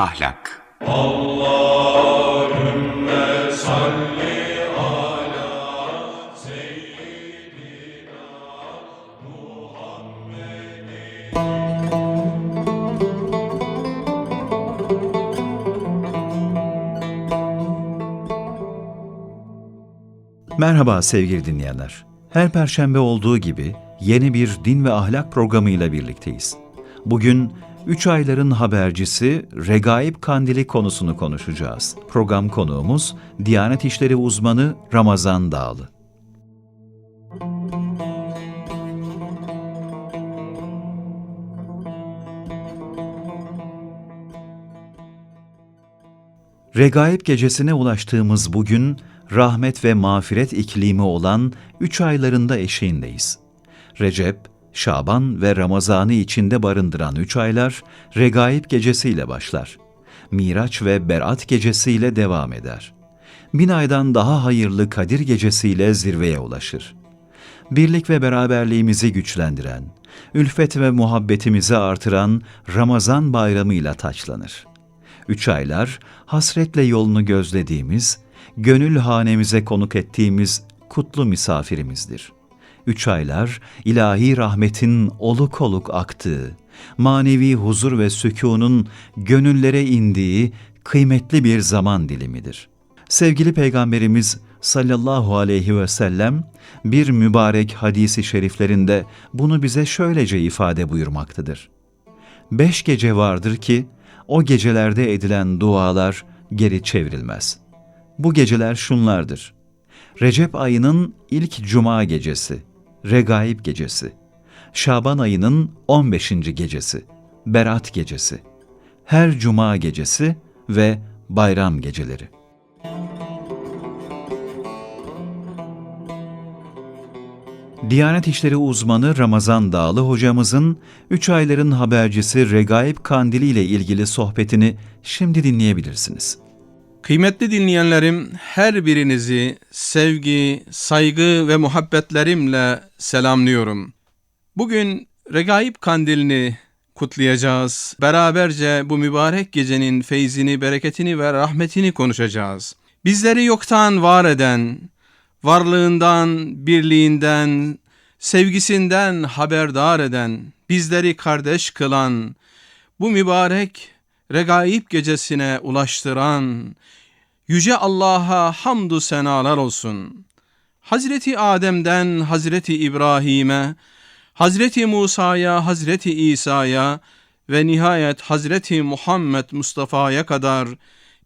ahlak. Merhaba sevgili dinleyenler. Her perşembe olduğu gibi yeni bir din ve ahlak programıyla birlikteyiz. Bugün 3 ayların habercisi Regaib Kandili konusunu konuşacağız. Program konuğumuz Diyanet İşleri uzmanı Ramazan Dağlı. Regaib gecesine ulaştığımız bugün rahmet ve mağfiret iklimi olan üç aylarında eşiğindeyiz. Recep, Şaban ve Ramazan'ı içinde barındıran üç aylar Regaib gecesiyle başlar. Miraç ve Berat gecesiyle devam eder. Bin aydan daha hayırlı Kadir gecesiyle zirveye ulaşır. Birlik ve beraberliğimizi güçlendiren, ülfet ve muhabbetimizi artıran Ramazan bayramıyla taçlanır. Üç aylar hasretle yolunu gözlediğimiz, gönül hanemize konuk ettiğimiz kutlu misafirimizdir. Üç aylar ilahi rahmetin oluk oluk aktığı, manevi huzur ve sükunun gönüllere indiği kıymetli bir zaman dilimidir. Sevgili Peygamberimiz sallallahu aleyhi ve sellem bir mübarek hadisi şeriflerinde bunu bize şöylece ifade buyurmaktadır. Beş gece vardır ki o gecelerde edilen dualar geri çevrilmez. Bu geceler şunlardır. Recep ayının ilk cuma gecesi, Regaib gecesi, Şaban ayının 15. gecesi, Berat gecesi, her cuma gecesi ve bayram geceleri. Diyanet İşleri uzmanı Ramazan Dağlı hocamızın 3 ayların habercisi Regaib Kandili ile ilgili sohbetini şimdi dinleyebilirsiniz. Kıymetli dinleyenlerim, her birinizi sevgi, saygı ve muhabbetlerimle selamlıyorum. Bugün Regaib Kandilini kutlayacağız. Beraberce bu mübarek gecenin feyzini, bereketini ve rahmetini konuşacağız. Bizleri yoktan var eden, varlığından, birliğinden, sevgisinden haberdar eden, bizleri kardeş kılan, bu mübarek regaib gecesine ulaştıran, Yüce Allah'a hamdü senalar olsun. Hazreti Adem'den Hazreti İbrahim'e, Hazreti Musa'ya, Hazreti İsa'ya ve nihayet Hazreti Muhammed Mustafa'ya kadar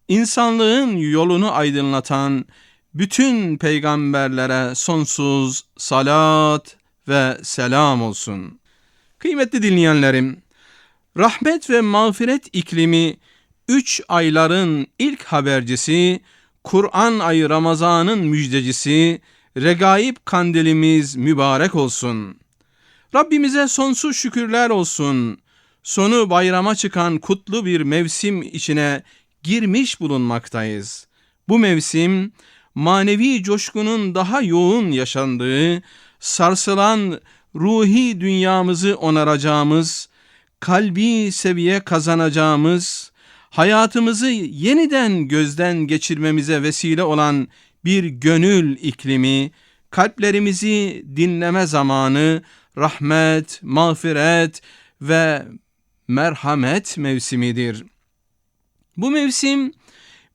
insanlığın yolunu aydınlatan bütün peygamberlere sonsuz salat ve selam olsun. Kıymetli dinleyenlerim, rahmet ve mağfiret iklimi üç ayların ilk habercisi, Kur'an ayı Ramazan'ın müjdecisi, regaib kandilimiz mübarek olsun. Rabbimize sonsuz şükürler olsun. Sonu bayrama çıkan kutlu bir mevsim içine girmiş bulunmaktayız. Bu mevsim manevi coşkunun daha yoğun yaşandığı, sarsılan ruhi dünyamızı onaracağımız, kalbi seviye kazanacağımız, hayatımızı yeniden gözden geçirmemize vesile olan bir gönül iklimi, kalplerimizi dinleme zamanı, rahmet, mağfiret ve merhamet mevsimidir. Bu mevsim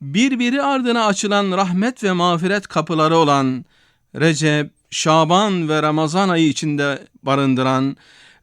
birbiri ardına açılan rahmet ve mağfiret kapıları olan Recep, Şaban ve Ramazan ayı içinde barındıran,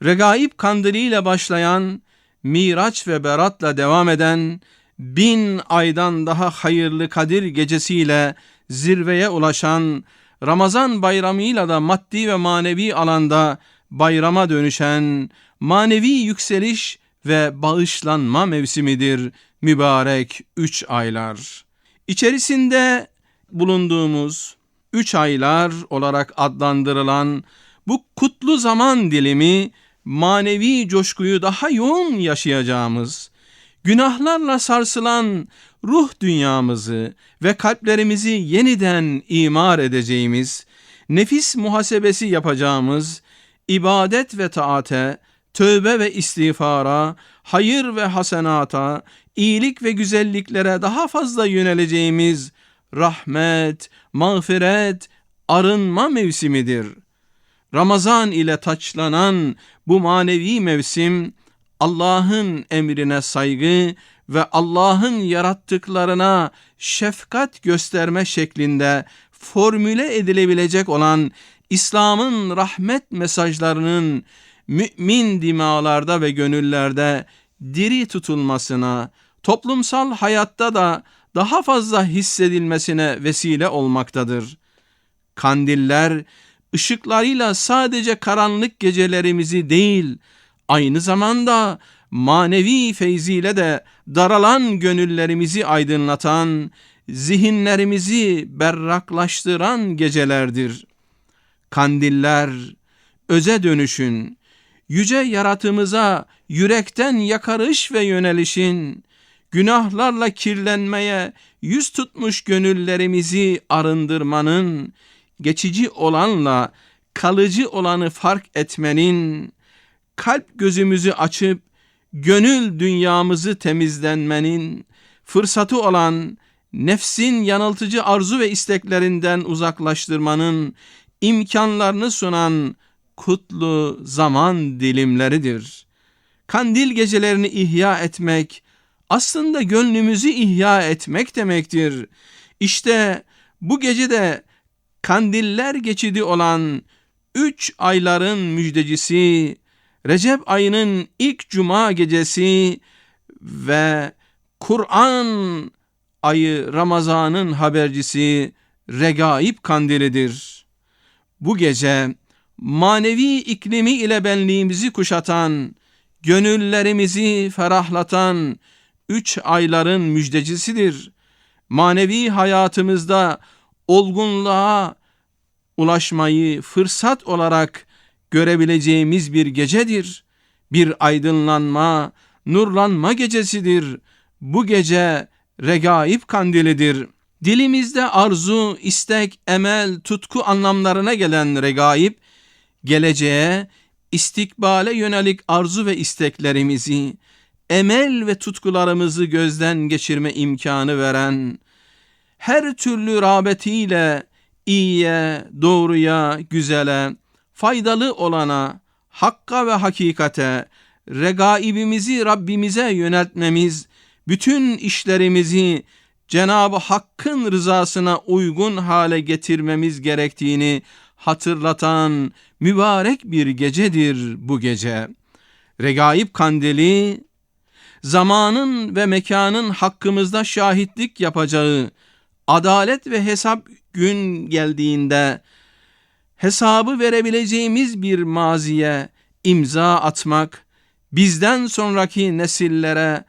Regaib kandiliyle başlayan, Miraç ve Berat'la devam eden, bin aydan daha hayırlı Kadir gecesiyle zirveye ulaşan, Ramazan bayramıyla da maddi ve manevi alanda bayrama dönüşen, manevi yükseliş ve bağışlanma mevsimidir mübarek üç aylar. İçerisinde bulunduğumuz üç aylar olarak adlandırılan bu kutlu zaman dilimi manevi coşkuyu daha yoğun yaşayacağımız, günahlarla sarsılan ruh dünyamızı ve kalplerimizi yeniden imar edeceğimiz, nefis muhasebesi yapacağımız, ibadet ve taate, tövbe ve istiğfara, hayır ve hasenata, iyilik ve güzelliklere daha fazla yöneleceğimiz rahmet, mağfiret, arınma mevsimidir. Ramazan ile taçlanan bu manevi mevsim Allah'ın emrine saygı ve Allah'ın yarattıklarına şefkat gösterme şeklinde formüle edilebilecek olan İslam'ın rahmet mesajlarının mümin dimalarda ve gönüllerde diri tutulmasına, toplumsal hayatta da daha fazla hissedilmesine vesile olmaktadır. Kandiller, ışıklarıyla sadece karanlık gecelerimizi değil, aynı zamanda manevi feyziyle de daralan gönüllerimizi aydınlatan, zihinlerimizi berraklaştıran gecelerdir. Kandiller, öze dönüşün, yüce yaratımıza yürekten yakarış ve yönelişin, günahlarla kirlenmeye yüz tutmuş gönüllerimizi arındırmanın, geçici olanla kalıcı olanı fark etmenin, kalp gözümüzü açıp gönül dünyamızı temizlenmenin, fırsatı olan nefsin yanıltıcı arzu ve isteklerinden uzaklaştırmanın imkanlarını sunan kutlu zaman dilimleridir. Kandil gecelerini ihya etmek aslında gönlümüzü ihya etmek demektir. İşte bu gece de kandiller geçidi olan üç ayların müjdecisi, Recep ayının ilk cuma gecesi ve Kur'an ayı Ramazan'ın habercisi Regaib kandilidir. Bu gece manevi iklimi ile benliğimizi kuşatan, gönüllerimizi ferahlatan üç ayların müjdecisidir. Manevi hayatımızda olgunluğa ulaşmayı fırsat olarak görebileceğimiz bir gecedir. Bir aydınlanma, nurlanma gecesidir. Bu gece regaib kandilidir. Dilimizde arzu, istek, emel, tutku anlamlarına gelen regaib, geleceğe, istikbale yönelik arzu ve isteklerimizi, emel ve tutkularımızı gözden geçirme imkanı veren, her türlü rağbetiyle iyiye, doğruya, güzele, faydalı olana, hakka ve hakikate, regaibimizi Rabbimize yöneltmemiz, bütün işlerimizi Cenab-ı Hakk'ın rızasına uygun hale getirmemiz gerektiğini hatırlatan mübarek bir gecedir bu gece. Regaib kandili, zamanın ve mekanın hakkımızda şahitlik yapacağı, adalet ve hesap gün geldiğinde, hesabı verebileceğimiz bir maziye imza atmak, bizden sonraki nesillere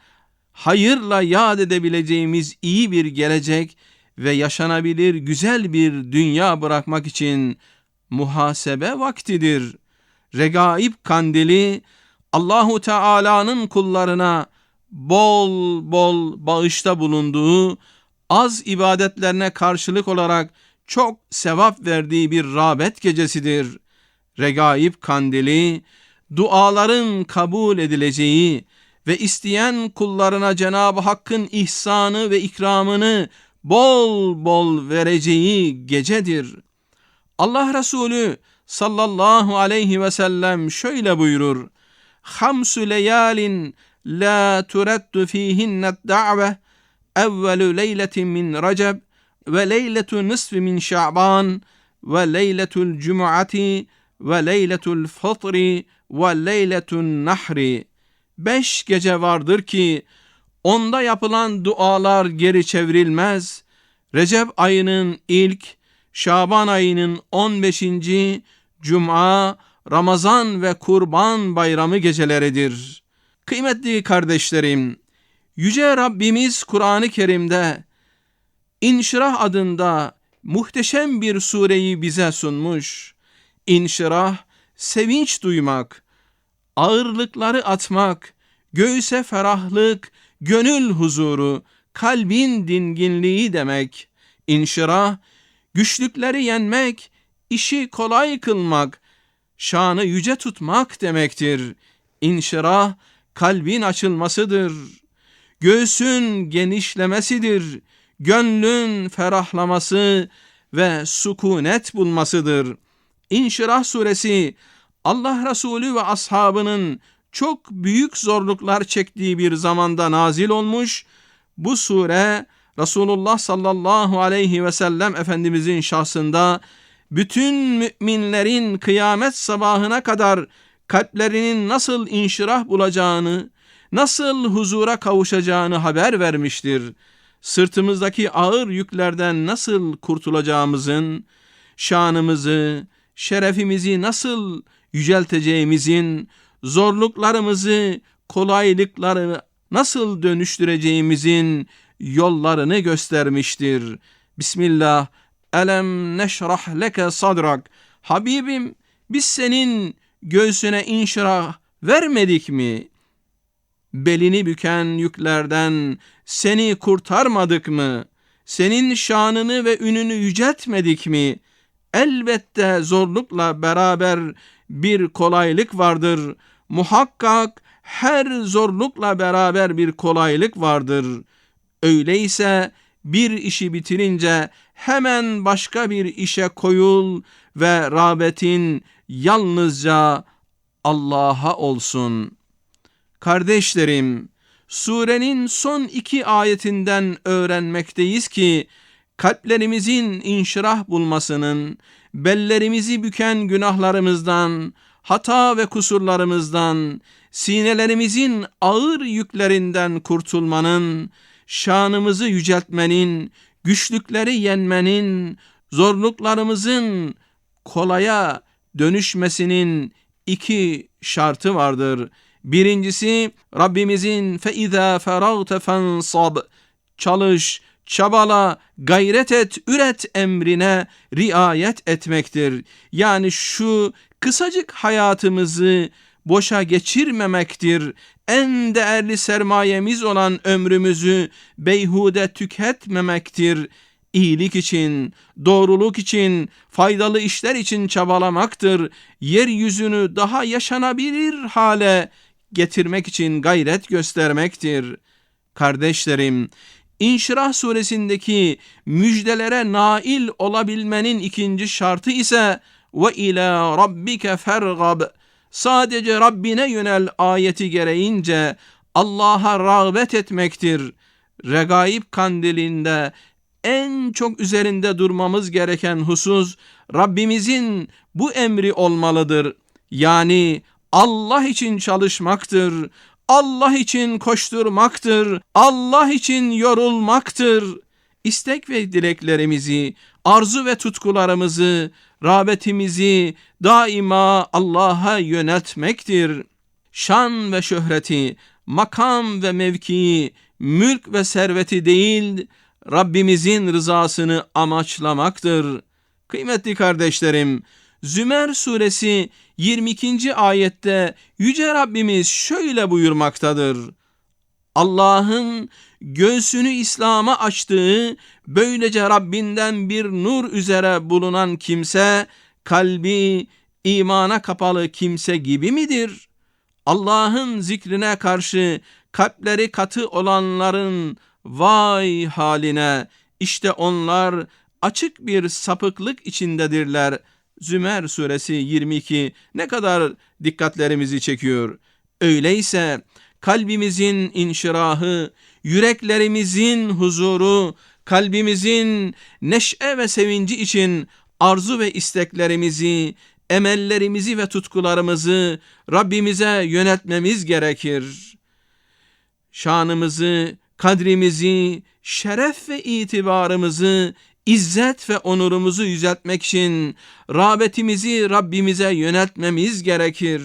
hayırla yad edebileceğimiz iyi bir gelecek ve yaşanabilir güzel bir dünya bırakmak için muhasebe vaktidir. Regaib kandili Allahu Teala'nın kullarına bol bol bağışta bulunduğu, az ibadetlerine karşılık olarak çok sevap verdiği bir rağbet gecesidir. Regaib kandili, duaların kabul edileceği ve isteyen kullarına Cenab-ı Hakk'ın ihsanı ve ikramını bol bol vereceği gecedir. Allah Resulü sallallahu aleyhi ve sellem şöyle buyurur. Hamsu leyalin la turaddu fihinnet da've evvelu leyletin min receb ve leyletu nisfi min şa'ban ve leyletul cum'ati ve leyletul fıtri ve leyletun nahri. Beş gece vardır ki onda yapılan dualar geri çevrilmez. Recep ayının ilk, Şaban ayının 15. Cuma, Ramazan ve Kurban bayramı geceleridir. Kıymetli kardeşlerim, Yüce Rabbimiz Kur'an-ı Kerim'de İnşirah adında muhteşem bir sureyi bize sunmuş. İnşirah, sevinç duymak, ağırlıkları atmak, göğüse ferahlık, gönül huzuru, kalbin dinginliği demek. İnşirah, güçlükleri yenmek, işi kolay kılmak, şanı yüce tutmak demektir. İnşirah, kalbin açılmasıdır. Göğsün genişlemesidir, gönlün ferahlaması ve sukunet bulmasıdır. İnşirah suresi Allah Resulü ve ashabının çok büyük zorluklar çektiği bir zamanda nazil olmuş. Bu sure Resulullah sallallahu aleyhi ve sellem Efendimizin şahsında bütün müminlerin kıyamet sabahına kadar kalplerinin nasıl inşirah bulacağını, nasıl huzura kavuşacağını haber vermiştir. Sırtımızdaki ağır yüklerden nasıl kurtulacağımızın, şanımızı, şerefimizi nasıl yücelteceğimizin, zorluklarımızı kolaylıkları nasıl dönüştüreceğimizin yollarını göstermiştir. Bismillah. Elem neşrah leke sadrak. Habibim biz senin göğsüne inşirah vermedik mi? Belini büken yüklerden seni kurtarmadık mı? Senin şanını ve ününü yüceltmedik mi? Elbette zorlukla beraber bir kolaylık vardır. Muhakkak her zorlukla beraber bir kolaylık vardır. Öyleyse bir işi bitirince hemen başka bir işe koyul ve rağbetin yalnızca Allah'a olsun. Kardeşlerim, surenin son iki ayetinden öğrenmekteyiz ki, kalplerimizin inşirah bulmasının, bellerimizi büken günahlarımızdan, hata ve kusurlarımızdan, sinelerimizin ağır yüklerinden kurtulmanın, şanımızı yüceltmenin, güçlükleri yenmenin, zorluklarımızın kolaya dönüşmesinin iki şartı vardır. Birincisi Rabbimizin feiza feragte fensab çalış, çabala, gayret et, üret emrine riayet etmektir. Yani şu kısacık hayatımızı boşa geçirmemektir. En değerli sermayemiz olan ömrümüzü beyhude tüketmemektir. İyilik için, doğruluk için, faydalı işler için çabalamaktır. Yeryüzünü daha yaşanabilir hale getirmek için gayret göstermektir. Kardeşlerim, İnşirah suresindeki müjdelere nail olabilmenin ikinci şartı ise ve ila rabbike fergab sadece Rabbine yönel ayeti gereğince Allah'a rağbet etmektir. Regaib kandilinde en çok üzerinde durmamız gereken husus Rabbimizin bu emri olmalıdır. Yani Allah için çalışmaktır. Allah için koşturmaktır. Allah için yorulmaktır. İstek ve dileklerimizi, arzu ve tutkularımızı, rağbetimizi daima Allah'a yöneltmektir. Şan ve şöhreti, makam ve mevkii, mülk ve serveti değil, Rabbimizin rızasını amaçlamaktır. Kıymetli kardeşlerim, Zümer suresi 22. ayette Yüce Rabbimiz şöyle buyurmaktadır. Allah'ın göğsünü İslam'a açtığı, böylece Rabbinden bir nur üzere bulunan kimse, kalbi imana kapalı kimse gibi midir? Allah'ın zikrine karşı kalpleri katı olanların vay haline, işte onlar açık bir sapıklık içindedirler. Zümer suresi 22 ne kadar dikkatlerimizi çekiyor. Öyleyse kalbimizin inşirahı, yüreklerimizin huzuru, kalbimizin neşe ve sevinci için arzu ve isteklerimizi, emellerimizi ve tutkularımızı Rabbimize yöneltmemiz gerekir. Şanımızı, kadrimizi, şeref ve itibarımızı, izzet ve onurumuzu yüceltmek için rağbetimizi Rabbimize yöneltmemiz gerekir.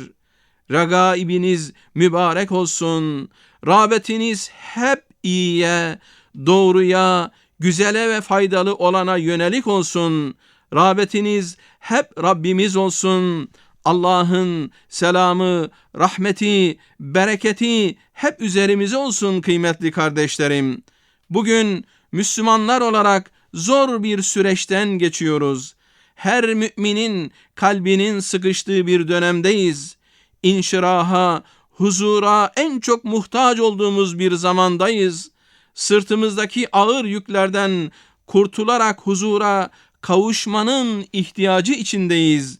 Regaibiniz mübarek olsun. Rağbetiniz hep iyiye, doğruya, güzele ve faydalı olana yönelik olsun. Rağbetiniz hep Rabbimiz olsun. Allah'ın selamı, rahmeti, bereketi hep üzerimize olsun kıymetli kardeşlerim. Bugün Müslümanlar olarak zor bir süreçten geçiyoruz. Her müminin kalbinin sıkıştığı bir dönemdeyiz. İnşiraha, huzura en çok muhtaç olduğumuz bir zamandayız. Sırtımızdaki ağır yüklerden kurtularak huzura kavuşmanın ihtiyacı içindeyiz.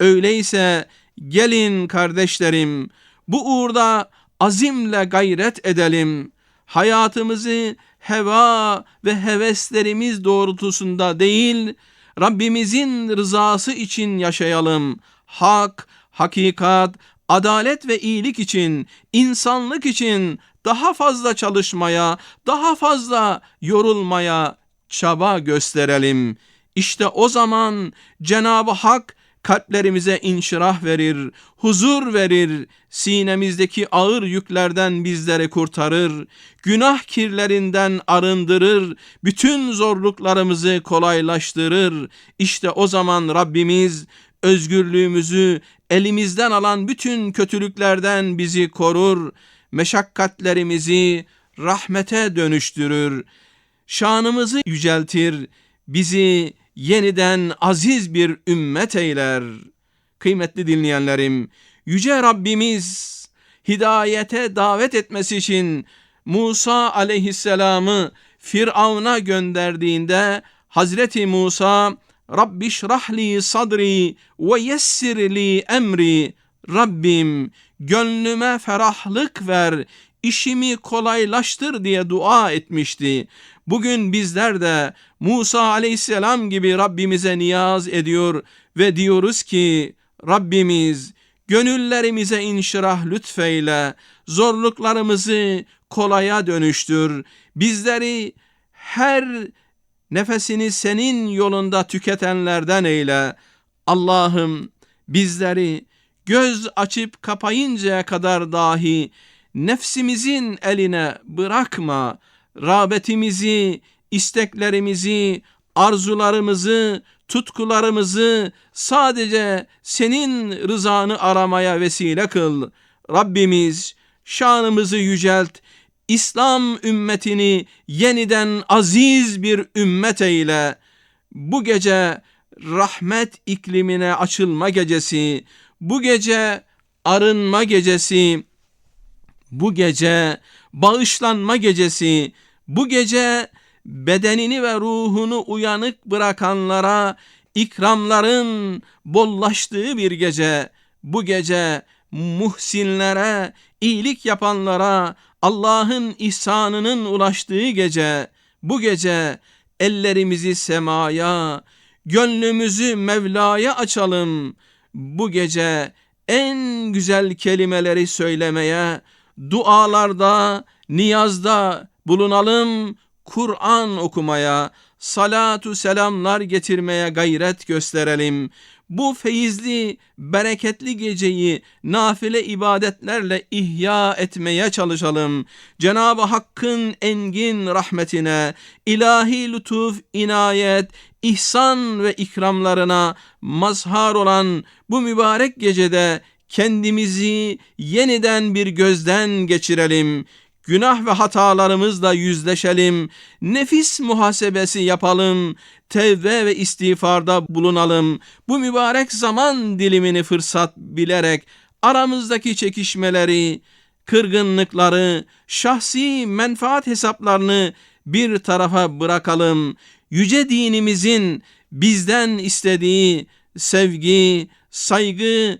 Öyleyse gelin kardeşlerim bu uğurda azimle gayret edelim. Hayatımızı heva ve heveslerimiz doğrultusunda değil, Rabbimizin rızası için yaşayalım. Hak, hakikat, adalet ve iyilik için, insanlık için daha fazla çalışmaya, daha fazla yorulmaya çaba gösterelim. İşte o zaman Cenab-ı Hak kalplerimize inşirah verir, huzur verir, sinemizdeki ağır yüklerden bizleri kurtarır, günah kirlerinden arındırır, bütün zorluklarımızı kolaylaştırır. İşte o zaman Rabbimiz özgürlüğümüzü elimizden alan bütün kötülüklerden bizi korur, meşakkatlerimizi rahmete dönüştürür, şanımızı yüceltir, bizi yeniden aziz bir ümmet eyler. Kıymetli dinleyenlerim, Yüce Rabbimiz hidayete davet etmesi için Musa aleyhisselamı Firavun'a gönderdiğinde Hazreti Musa Rabbi şrahli sadri ve yessirli emri Rabbim gönlüme ferahlık ver, işimi kolaylaştır diye dua etmişti. Bugün bizler de Musa aleyhisselam gibi Rabbimize niyaz ediyor ve diyoruz ki Rabbimiz gönüllerimize inşirah lütfeyle, zorluklarımızı kolaya dönüştür, bizleri her nefesini senin yolunda tüketenlerden eyle. Allah'ım bizleri göz açıp kapayıncaya kadar dahi nefsimizin eline bırakma. Rağbetimizi, isteklerimizi, arzularımızı, tutkularımızı sadece senin rızanı aramaya vesile kıl. Rabbimiz şanımızı yücelt, İslam ümmetini yeniden aziz bir ümmet eyle. Bu gece rahmet iklimine açılma gecesi, bu gece arınma gecesi, bu gece bağışlanma gecesi, bu gece bedenini ve ruhunu uyanık bırakanlara ikramların bollaştığı bir gece. Bu gece muhsinlere, iyilik yapanlara Allah'ın ihsanının ulaştığı gece. Bu gece ellerimizi semaya, gönlümüzü Mevla'ya açalım. Bu gece en güzel kelimeleri söylemeye, dualarda, niyazda bulunalım, Kur'an okumaya, salatu selamlar getirmeye gayret gösterelim. Bu feyizli, bereketli geceyi nafile ibadetlerle ihya etmeye çalışalım. Cenab-ı Hakk'ın engin rahmetine, ilahi lütuf, inayet, ihsan ve ikramlarına mazhar olan bu mübarek gecede kendimizi yeniden bir gözden geçirelim. Günah ve hatalarımızla yüzleşelim. Nefis muhasebesi yapalım. Tevbe ve istiğfarda bulunalım. Bu mübarek zaman dilimini fırsat bilerek aramızdaki çekişmeleri, kırgınlıkları, şahsi menfaat hesaplarını bir tarafa bırakalım. Yüce dinimizin bizden istediği sevgi, saygı,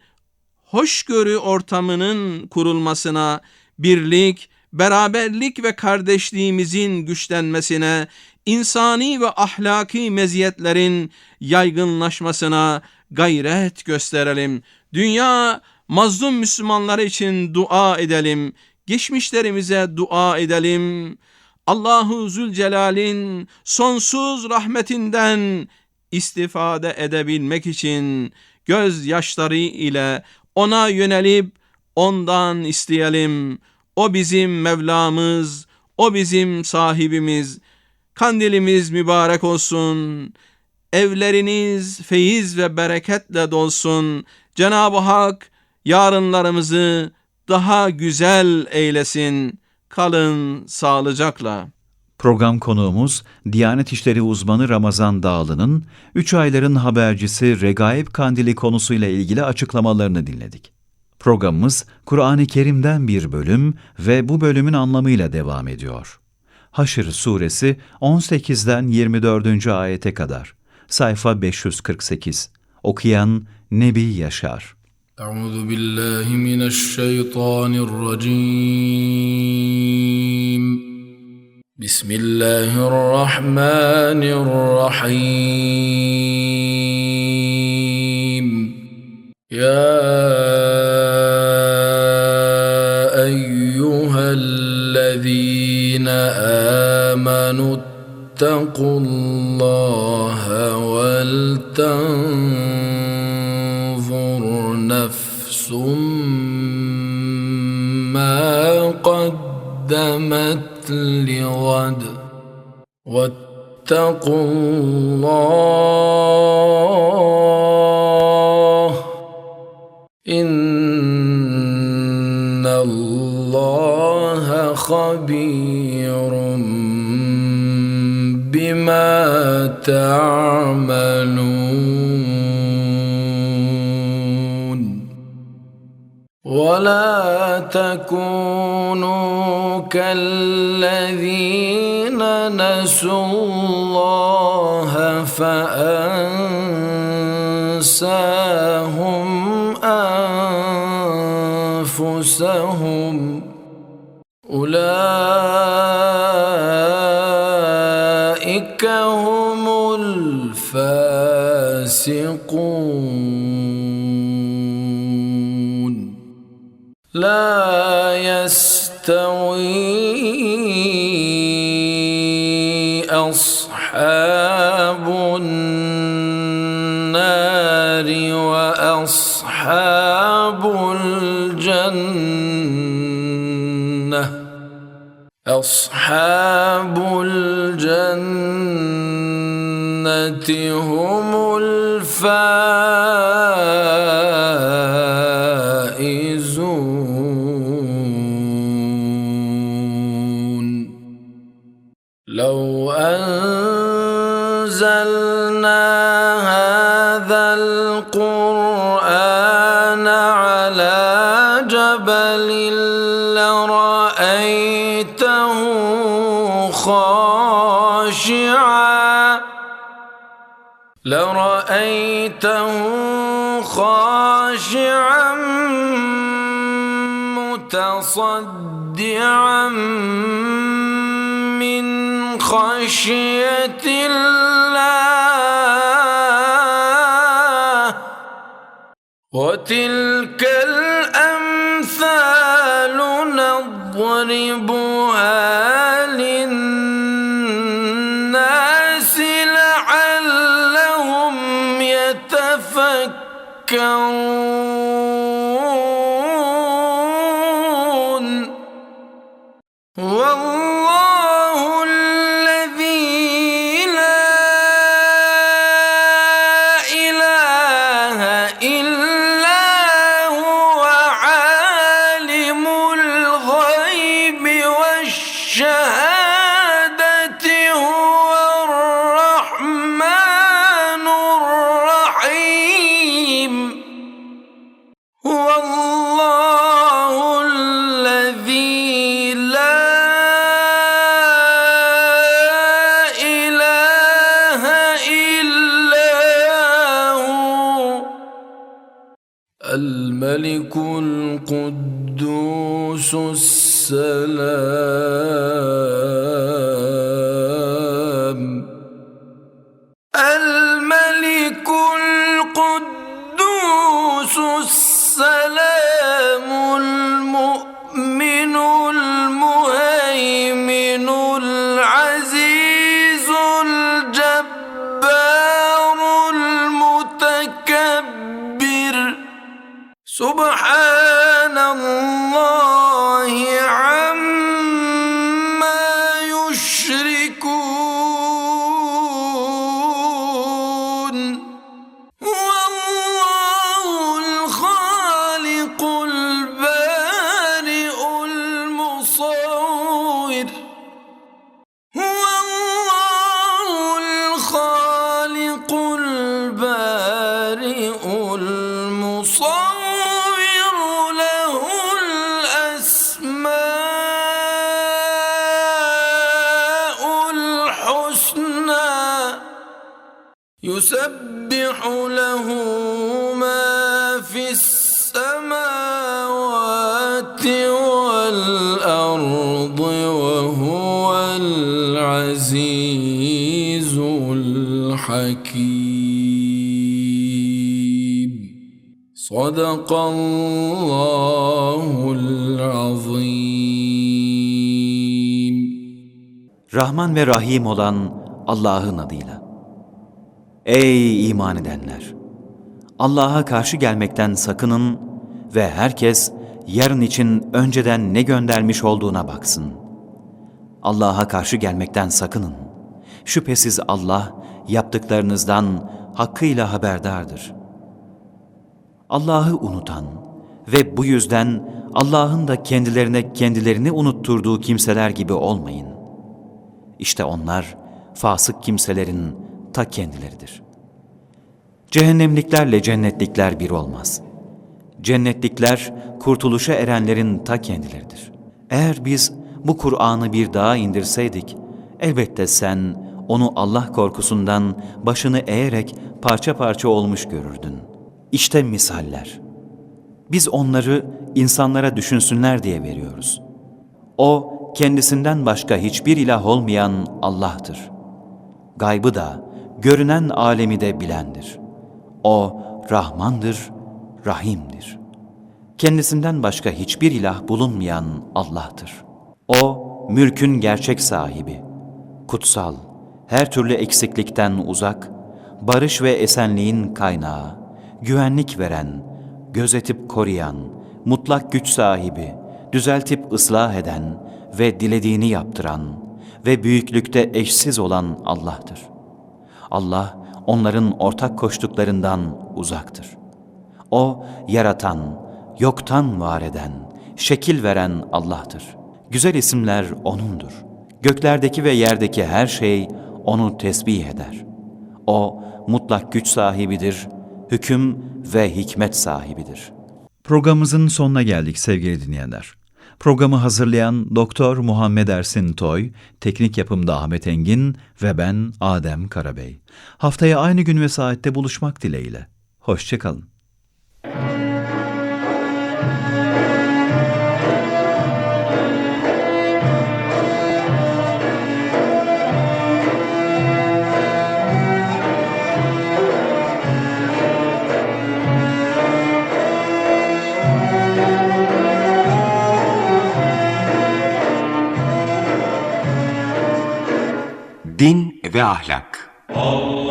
hoşgörü ortamının kurulmasına, birlik, beraberlik ve kardeşliğimizin güçlenmesine, insani ve ahlaki meziyetlerin yaygınlaşmasına gayret gösterelim. Dünya mazlum Müslümanlar için dua edelim. Geçmişlerimize dua edelim. Allahu Zülcelal'in sonsuz rahmetinden istifade edebilmek için gözyaşları ile ona yönelip ondan isteyelim. O bizim Mevlamız, o bizim sahibimiz. Kandilimiz mübarek olsun. Evleriniz feyiz ve bereketle dolsun. Cenab-ı Hak yarınlarımızı daha güzel eylesin. Kalın sağlıcakla. Program konuğumuz Diyanet İşleri uzmanı Ramazan Dağlı'nın 3 ayların habercisi Regaib Kandili konusuyla ilgili açıklamalarını dinledik. Programımız Kur'an-ı Kerim'den bir bölüm ve bu bölümün anlamıyla devam ediyor. Haşr suresi 18'den 24. ayete kadar. Sayfa 548. Okuyan Nebi Yaşar. Euzu billahi mineşşeytanirracim. بسم الله الرحمن الرحيم. يا أيها الذين آمنوا اتقوا الله ولتنظر نفس ما قدمت لغد واتقوا الله إن الله خبير بما تعملون ولا تكونوا كالذين نسوا الله فأنساهم أنفسهم أولئك يستوي أصحاب النار وأصحاب الجنة أصحاب الجنة هم الفائزون لرأيته خاشعا متصدعا من خشية الله. وتلك الأمثال نضربها الملك القدوس السلام صدق الله العظيم Rahman ve Rahim olan Allah'ın adıyla. Ey iman edenler! Allah'a karşı gelmekten sakının ve herkes yarın için önceden ne göndermiş olduğuna baksın. Allah'a karşı gelmekten sakının. Şüphesiz Allah yaptıklarınızdan hakkıyla haberdardır. Allah'ı unutan ve bu yüzden Allah'ın da kendilerine kendilerini unutturduğu kimseler gibi olmayın. İşte onlar fasık kimselerin ta kendileridir. Cehennemliklerle cennetlikler bir olmaz. Cennetlikler kurtuluşa erenlerin ta kendileridir. Eğer biz bu Kur'an'ı bir dağa indirseydik, elbette sen onu Allah korkusundan başını eğerek parça parça olmuş görürdün. İşte misaller. Biz onları insanlara düşünsünler diye veriyoruz. O, kendisinden başka hiçbir ilah olmayan Allah'tır. Gaybı da, görünen alemi de bilendir. O, Rahmandır, Rahim'dir. Kendisinden başka hiçbir ilah bulunmayan Allah'tır. O, mülkün gerçek sahibi, kutsal, her türlü eksiklikten uzak, barış ve esenliğin kaynağı, güvenlik veren, gözetip koruyan, mutlak güç sahibi, düzeltip ıslah eden ve dilediğini yaptıran ve büyüklükte eşsiz olan Allah'tır. Allah onların ortak koştuklarından uzaktır. O yaratan, yoktan var eden, şekil veren Allah'tır. Güzel isimler O'nundur. Göklerdeki ve yerdeki her şey O'nu tesbih eder. O mutlak güç sahibidir, hüküm ve hikmet sahibidir. Programımızın sonuna geldik sevgili dinleyenler. Programı hazırlayan Doktor Muhammed Ersin Toy, teknik yapımda Ahmet Engin ve ben Adem Karabey. Haftaya aynı gün ve saatte buluşmak dileğiyle. Hoşçakalın. Ve ahlak. Allah